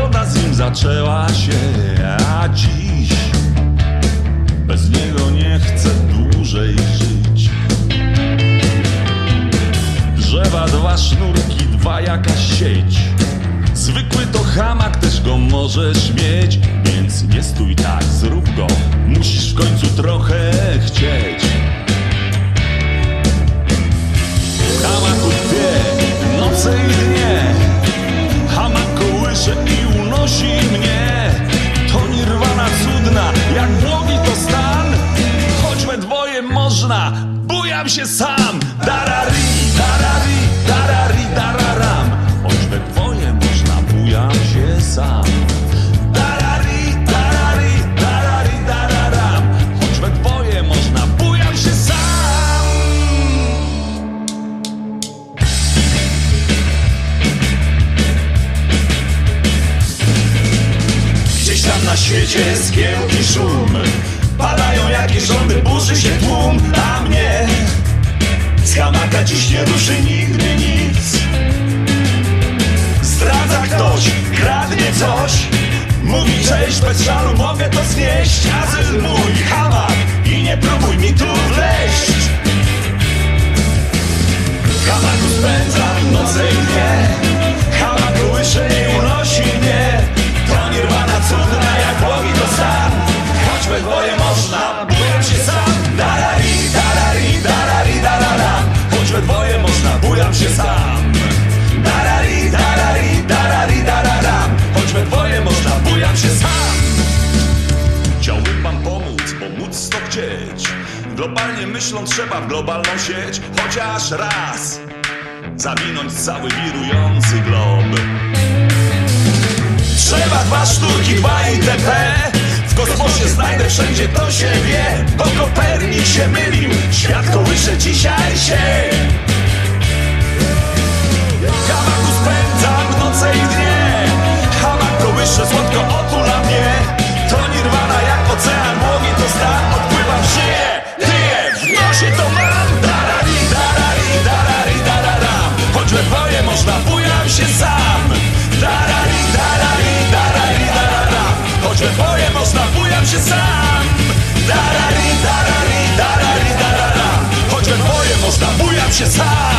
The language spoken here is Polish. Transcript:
przygoda z nim zaczęła się, a dziś bez niego nie chcę dłużej żyć. Drzewa, dwa sznurki, dwa jakaś sieć. Zwykły to hamak, też go możesz mieć, więc nie stój tak, zrób go. Musisz w końcu trochę chcieć. Hamaku dwie noce i można, bujam się sam. Darari, darari, darari, dararam. Choć we dwoje można, bujam się sam. Darari, darari, darari, dararam. Choć we dwoje można, bujam się sam. Gdzieś tam na świecie zgiełk i szum Padają jakieś rządy, burzy się tłum A mnie. Z hamaka dziś nie ruszy nigdy nic. Zdradza ktoś, kradnie coś. Mówi cześć, bez żalu mogę to znieść. Azyl mój, hamak i nie próbuj mi tu Globalnie myślą trzeba w globalną sieć Chociaż raz Zawinąć cały wirujący glob. Trzeba dwa sztuki, dwa itp W kosmosie znajdę wszędzie to się wie Bo Kopernik się mylił Świat kołysze dzisiaj się. Hamaku spędzam noce i dnie Hamak kołysze, słodko otula mnie. To nirwana jak ocean, łowi to stan bujam się sam. Darari, darari, darari, dararam Choć we dwoje można, bujam się sam